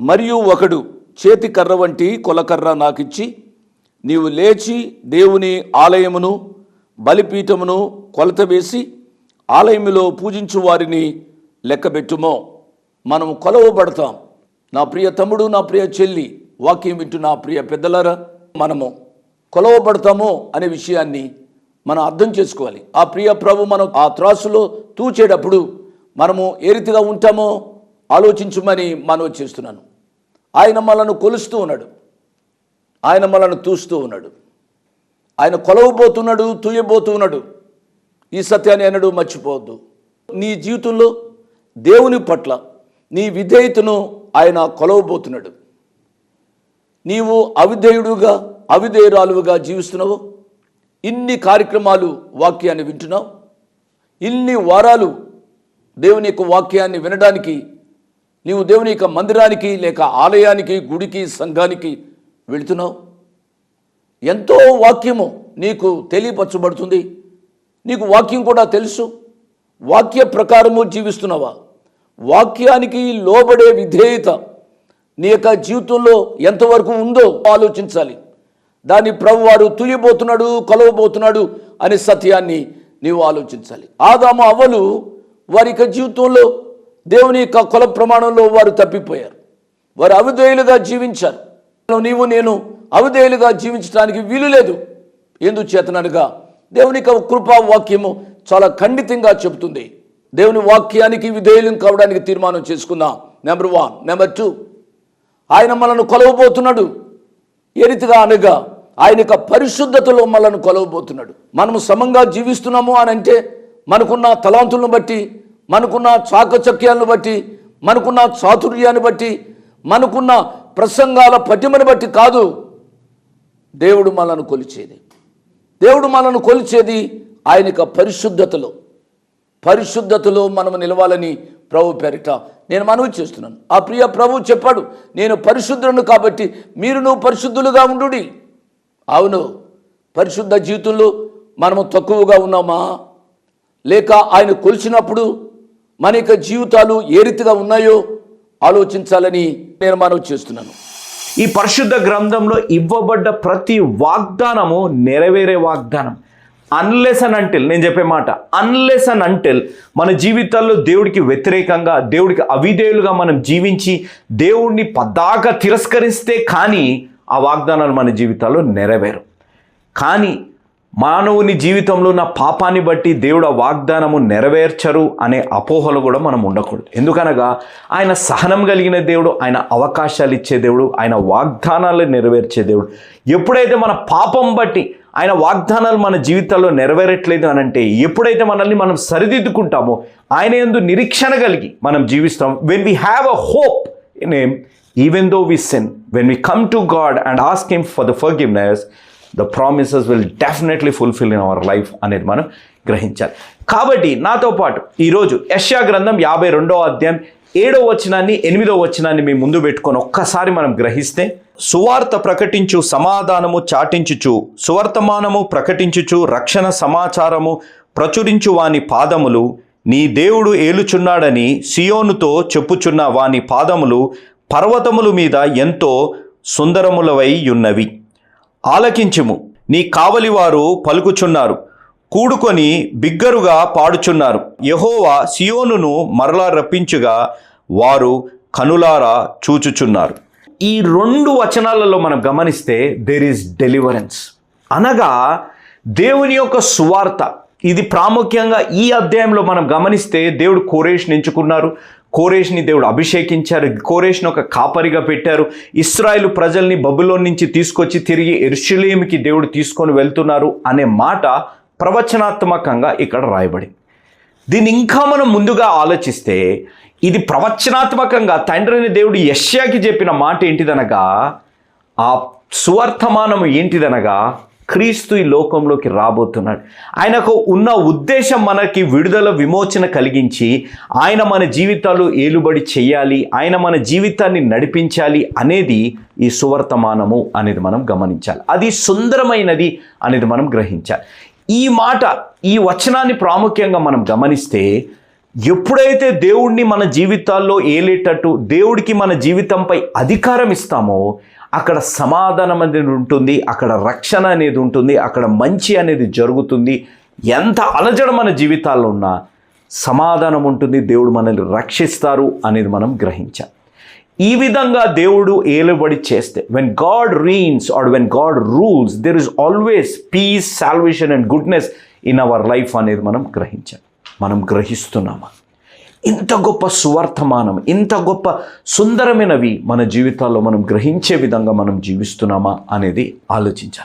మరియు ఒకడు చేతి కర్ర వంటి కొలకర్ర నాకిచ్చి నీవు లేచి దేవుని ఆలయమును బలిపీఠమును కొలత వేసి ఆలయములో పూజించు వారిని లెక్కబెట్టుమో. మనం కొలవబడతాం. నా ప్రియ తమ్ముడు నా ప్రియ చెల్లి వాక్యం వింటూ నా ప్రియ పెద్దలరా మనము కొలవబడతామో అనే విషయాన్ని మనం అర్థం చేసుకోవాలి. ఆ ప్రియ ప్రభు మనం ఆ త్రాసులో తూచేటప్పుడు మనము ఏ రీతిగా ఉంటామో ఆలోచించమని మనవి చేస్తున్నాను. ఆయన మనను కొలుస్తూ ఉన్నాడు. ఆయన మనను తూస్తూ ఉన్నాడు. ఆయన కొలవబోతున్నాడు తూయబోతూ ఉన్నాడు ఈ సత్యాన్ని ఎన్నడూ మర్చిపోవద్దు. నీ జీవితంలో దేవుని పట్ల నీ విధేయతను ఆయన కొలవబోతున్నాడు. నీవు అవిధేయుడుగా అవిధేయురాలుగా జీవిస్తున్నావు. ఇన్ని కార్యక్రమాలు వాక్యాన్ని వింటున్నావు. ఇన్ని వారాలు దేవుని యొక్క వాక్యాన్ని వినడానికి నీవు దేవుని యొక్క మందిరానికి లేక ఆలయానికి గుడికి సంఘానికి వెళుతున్నావు? ఎంతో వాక్యము నీకు తెలియపరచబడుతుంది. నీకు వాక్యం కూడా తెలుసు. వాక్య ప్రకారము జీవిస్తున్నావా? వాక్యానికి లోబడే విధేయత నీ యొక్క జీవితంలో ఎంతవరకు ఉందో ఆలోచించాలి. దాన్ని ప్రభు వారు తుయ్యబోతున్నాడు కొలవబోతున్నాడు అనే సత్యాన్ని నీవు ఆలోచించాలి. ఆదాము అవ్వలు వారి యొక్క జీవితంలో దేవుని యొక్క కుల ప్రమాణంలో వారు తప్పిపోయారు. వారు అవిధేయులుగా జీవించారు. నీవు నేను అవిధేయులుగా జీవించడానికి వీలు లేదు. ఎందుచేతనగా దేవుని యొక్క కృపా వాక్యము చాలా ఖండితంగా చెబుతుంది. దేవుని వాక్యానికి విధేయులం కావడానికి తీర్మానం చేసుకుందాం నెంబర్ వన్ నెంబర్ టూ ఆయన మనల్ని కొలవబోతున్నాడు. ఏ రీతిగా అనగా ఆయన యొక్క పరిశుద్ధతలో మనల్ని కొలవబోతున్నాడు. మనము సమంగా జీవిస్తున్నాము అని అంటే మనకున్న తలాంతులను బట్టి మనకున్న చాకచక్యాలను బట్టి మనకున్న చాతుర్యాన్ని బట్టి మనకున్న ప్రసంగాల పటిమని బట్టి కాదు దేవుడు మనను కొలిచేది. దేవుడు మనను కొలిచేది ఆయనక పరిశుద్ధతలో. పరిశుద్ధతలో మనం నిలవాలని ప్రభు పేరిట నేను మనవి చేస్తున్నాను. ఆ ప్రియ ప్రభు చెప్పాడు నేను పరిశుద్ధులను కాబట్టి మీరు నువ్వు పరిశుద్ధులుగా ఉండు అవును పరిశుద్ధ జీవితంలో మనము తక్కువగా ఉన్నామా? లేక ఆయన కొలిచినప్పుడు మన యొక్క జీవితాలు ఏ రీతిగా ఉన్నాయో ఆలోచించాలని నేను మనవి చేస్తున్నాను. ఈ పరిశుద్ధ గ్రంథంలో ఇవ్వబడ్డ ప్రతి వాగ్దానము నెరవేరే వాగ్దానం. అన్లెస్ అన్ అంటిల్ నేను చెప్పే మాట అన్లెస్ అన్ అంటిల్ మన జీవితాల్లో దేవుడికి వ్యతిరేకంగా దేవుడికి అవిధేయులుగా మనం జీవించి దేవుడిని పద్దాక తిరస్కరిస్తే కానీ ఆ వాగ్దానాలు మన జీవితాల్లో నెరవేరు. కానీ మానవుని జీవితంలో ఉన్న పాపాన్ని బట్టి దేవుడు వాగ్దానము నెరవేర్చరు అనే అపోహలు కూడా మనం ఉండకూడదు. ఎందుకనగా ఆయన సహనం కలిగిన దేవుడు ఆయన అవకాశాలు ఇచ్చే దేవుడు ఆయన వాగ్దానాలు నెరవేర్చే దేవుడు. ఎప్పుడైతే మన పాపం బట్టి ఆయన వాగ్దానాలు మన జీవితాల్లో నెరవేరట్లేదు అని అంటే ఎప్పుడైతే మనల్ని మనం సరిదిద్దుకుంటామో ఆయన ఎందు నిరీక్షణ కలిగి మనం జీవిస్తాం. When we have a hope in him even though we sin when we come to God and ask him for the forgiveness the promises will definitely fulfil in our life అనేది మనం గ్రహించాలి. కాబట్టి నాతో పాటు ఈరోజు యష్యా గ్రంథం యాభై రెండో అధ్యాయం ఏడో వచనాన్ని ఎనిమిదో వచనాన్ని మీ ముందు పెట్టుకొని ఒక్కసారి మనం గ్రహిస్తే సువార్త ప్రకటించు సమాధానము చాటించుచు సువర్తమానము ప్రకటించుచు రక్షణ సమాచారము ప్రచురించు వాని పాదములు నీ దేవుడు ఏలుచున్నాడని సియోనుతో చెప్పుచున్న వాని పాదములు పర్వతముల మీద ఎంతో సుందరములవై ఉన్నవి. ఆలకించుము. నీ కావలివారు పలుకుచున్నారు. కూడుకొని బిగ్గరుగా పాడుచున్నారు. యహోవా సియోనును మరలా రప్పించుగా వారు కనులారా చూచుచున్నారు. ఈ రెండు వచనాలలో మనం గమనిస్తే దేర్ ఈస్ డెలివరెన్స్ అనగా దేవుని యొక్క సువార్త. ఇది ప్రాముఖ్యంగా ఈ అధ్యాయంలో మనం గమనిస్తే దేవుడు కోరేష్ని ఎంచుకున్నారు కోరేష్ని దేవుడు అభిషేకించారు. కోరేష్ని ఒక కాపరిగా పెట్టారు. ఇస్రాయేల్ ప్రజల్ని బబులోన్ నుంచి తీసుకొచ్చి తిరిగి ఎరుషులేమికి దేవుడు తీసుకొని వెళ్తున్నారు అనే మాట ప్రవచనాత్మకంగా ఇక్కడ రాయబడింది. దీన్ని ఇంకా మనం ముందుగా ఆలోచిస్తే ఇది ప్రవచనాత్మకంగా తండ్రిని దేవుడు యష్యాకి చెప్పిన మాట ఏంటిదనగా ఆ సువర్తమానం ఏంటిదనగా క్రీస్తు ఈ లోకంలోకి రాబోతున్నాడు. ఆయనకు ఉన్న ఉద్దేశం మనకి విడుదల విమోచన కలిగించి ఆయన మన జీవితాలు ఏలుబడి చేయాలి ఆయన మన జీవితాన్ని నడిపించాలి అనేది ఈ సువర్తమానము అనేది మనం గమనించాలి. అది సుందరమైనది అనేది మనం గ్రహించాలి. ఈ మాట ఈ వచనాన్ని ప్రాముఖ్యంగా మనం గమనిస్తే ఎప్పుడైతే దేవుణ్ణి మన జీవితాల్లో ఏలేటట్టు దేవుడికి మన జీవితంపై అధికారం ఇస్తామో అక్కడ సమాధానం అనేది ఉంటుంది అక్కడ రక్షణ అనేది ఉంటుంది అక్కడ మంచి అనేది జరుగుతుంది. ఎంత అలజడ మన జీవితాల్లో ఉన్నా సమాధానం ఉంటుంది దేవుడు మనల్ని రక్షిస్తారు అనేది మనం గ్రహించాం ఈ విధంగా దేవుడు ఏలుబడి చేస్తే when God reigns or when God rules there is always peace salvation and goodness in our life అనేది మనం గ్రహించాం మనం గ్రహిస్తున్నామా? ఇంత గొప్ప సువర్తమానం ఇంత గొప్ప సుందరమైనవి మన జీవితాల్లో మనం గ్రహించే విధంగా మనం జీవిస్తున్నామా అనేది ఆలోచించాలి.